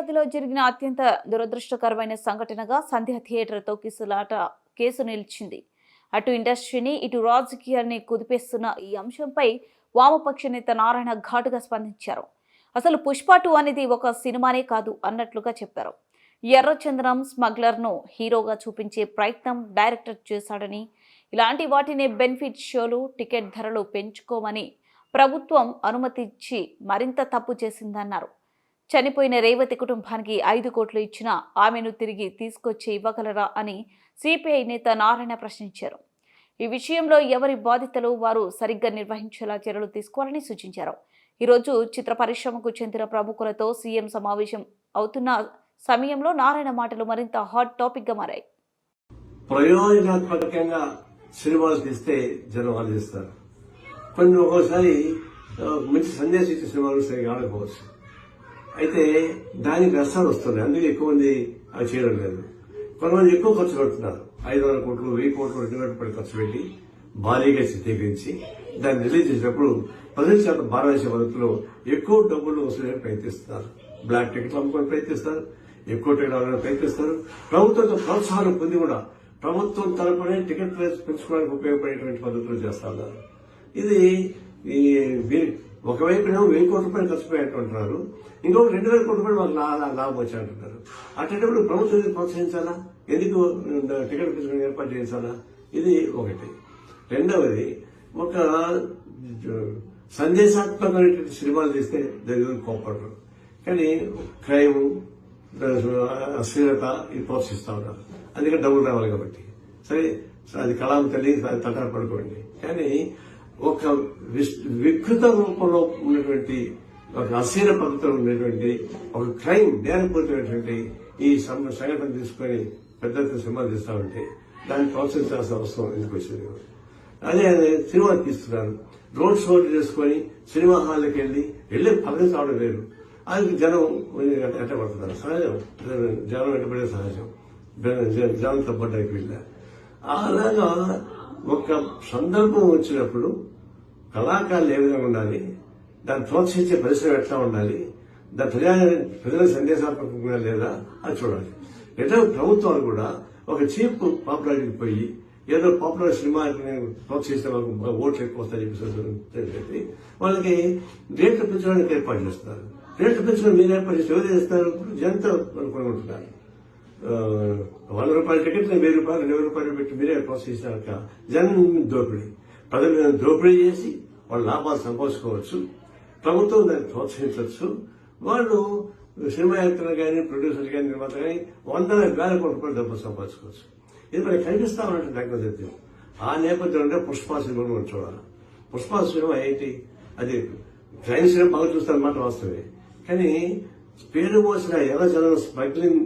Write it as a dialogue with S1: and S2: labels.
S1: ఏడాదిలో జరిగిన అత్యంత దురదృష్టకరమైన సంఘటనగా సంధ్య థియేటర్తో కిసులాట కేసు నిలిచింది. అటు ఇండస్ట్రీని ఇటు రాజకీయాన్ని కుదిపేస్తున్న ఈ అంశంపై వామపక్ష నేత నారాయణ ఘాటుగా స్పందించారు. అసలు పుష్ప టూ అనేది ఒక సినిమానే కాదు అన్నట్లుగా చెప్పారు. ఎర్రచంద్రం స్మగ్లర్ను హీరోగా చూపించే ప్రయత్నం డైరెక్టర్ చేశాడని ఇలాంటి వాటిని బెనిఫిట్ షోలు టికెట్ ధరలు పెంచుకోమని ప్రభుత్వం అనుమతిచ్చి మరింత తప్పు చేసిందన్నారు. చనిపోయిన రేవతి కుటుంబానికి ఐదు కోట్లు ఇచ్చినా ఆమెను తిరిగి తీసుకొచ్చి ఇవ్వగలరా అని సిపిఐ నేత నారాయణ ప్రశ్నించారు. ఈ విషయంలో ఎవరి బాధితులు వారు సరిగ్గా నిర్వహించేలా చర్యలు తీసుకోవాలని సూచించారు. ఈరోజు చిత్ర పరిశ్రమకు చెందిన ప్రముఖులతో సీఎం సమావేశం అవుతున్న సమయంలో నారాయణ మాటలు మరింత హాట్ టాపిక్గా మారాయి.
S2: ప్రయోజనాత్మకంగా సినిమాలు తీస్తే జనం ఆలోచిస్తారు కొన్ని ఒక్కోసారి మంచి సందేశం ఇచ్చే సినిమాలు సరిగా ఆడకపోవచ్చు. అయితే దానికి నష్టాలు వస్తున్నాయి అందుకే ఎక్కువ మంది అది చేయడం లేదు. కొంతమంది ఎక్కువ ఖర్చు పెడుతున్నారు. ఐదు వందల కోట్లు వెయ్యి కోట్లు రెండు వేల రూపాయలు ఖర్చు పెట్టి భారీగా చిత్రీకరించి దాన్ని రిలీజ్ చేసినప్పుడు పదిహేను శాతం భారతదేశ పద్ధతిలో ఎక్కువ డబ్బులు వసూలు ప్రయత్నిస్తున్నారు. బ్లాక్ టికెట్లు అమ్ముకొని ప్రయత్నిస్తారు ఎక్కువ టికెట్ అమ్మడానికి ప్రయత్నిస్తారు ప్రభుత్వంతో ప్రోత్సాహం పొంది కూడా ప్రభుత్వం తరపునే టికెట్ ప్రైస్ పెంచుకోవడానికి ఉపయోగపడేటువంటి పద్ధతులు చేస్తా ఉన్నారు. ఇది ఈ వీ- వెయ్యి కోట్ల రూపాయలు ఖర్చు పెట్టారు ఇంకొక రెండు వేల కోట్ల రూపాయలు మాకు లా- లాభం వచ్చి అంటున్నారు ప్రభుత్వం ప్రోత్సహించాలా? ఎందుకు టికెట్ తీసుకుని ఏర్పాటు చేయించాలా? ఇది ఒకటి. రెండవది ఒక సందేశాత్మకమైనటువంటి సినిమాలు తీస్తే దగ్గర కోపడరు కానీ క్రైమ్ అశ్లీలత ఇది ప్రోత్సహిస్తా ఉన్నారు. అందుకని డబ్బులు రావాలి కాబట్టి. సరే అది కళాం తల్లి తటారు పడుకోండి. కానీ ఒక విస్- వికృత రూపంలో ఉన్నటువంటి ఒక అశీల పద్ధతిలో ఉన్నటువంటి ఒక క్రైమ్ నేరపోతున్నటువంటి ఈ సంఘటన తీసుకొని పెద్ద ఎత్తున తీస్తా ఉంటే దాన్ని ప్రోత్సహించాల్సిన అవసరం ఎందుకు వచ్చింది? అదే సినిమా తీస్తున్నారు. రోడ్ షో చేసుకొని సినిమా హాల్కి వెళ్ళి వెళ్ళి పదవి చావడం వేరు. అది జనం ఎట్టబడుతున్నారు సహజం. జనం ఎట్టబడే సహజం. జ- తప్పడానికి వెళ్ళా అలాగా ఒక సందర్భం వచ్చినప్పుడు కళాకారులు ఏ విధంగా ఉండాలి? దాన్ని ప్రోత్సహించే పరిశ్రమ ఎట్లా ఉండాలి? దాని ప్రజా ప్రజల సందేశాత్మకంగా లేదా అది చూడాలి. ఎటో ప్రభుత్వాలు కూడా ఒక చీప్ పాపులారిటీకి పోయి ఏదో పాపులర్ సినిమా ప్రోత్సహిస్తే వాళ్ళకు ఓట్లు ఎక్కువ వస్తాయని చెప్పేసి వాళ్ళకి రేట్లు పెంచడానికి ఏర్పాటు చేస్తారు. రేట్లు పెంచడం మీరు ఏర్పాటు చేస్తే ఎవరు చేస్తారు? జనంతో కొనుక్కుంటున్నారు వంద రూపాయల టికెట్ వెయ్యి రూపాయలు ఇరవై రూపాయలు పెట్టి మీరే ప్రోత్సహించాక జనం దోపిడీ. ప్రజలు మీద దోపిడీ చేసి వాళ్ళ లాభాలు సంపాదించుకోవచ్చు. ప్రభుత్వం దాన్ని ప్రోత్సహించవచ్చు. వాళ్ళు సినిమా యాక్టర్లు కానీ ప్రొడ్యూసర్లు కానీ నిర్మాత కానీ వందల వేల కోట్ల రూపాయలు డబ్బులు సంపాదించుకోవచ్చు. ఇది మనకి కనిపిస్తా ఉన్నట్టు టెక్నాలజీ ఆ నేపథ్యంలో పుష్పా సినిమా మనం చూడాలి. పుష్పా సినిమా ఏంటి? అది క్రైమ్ సినిమా బాగా చూస్తారన్నమాట వాస్తవే కానీ పేరు పోసిన ఎర్ర జనం స్మగ్లింగ్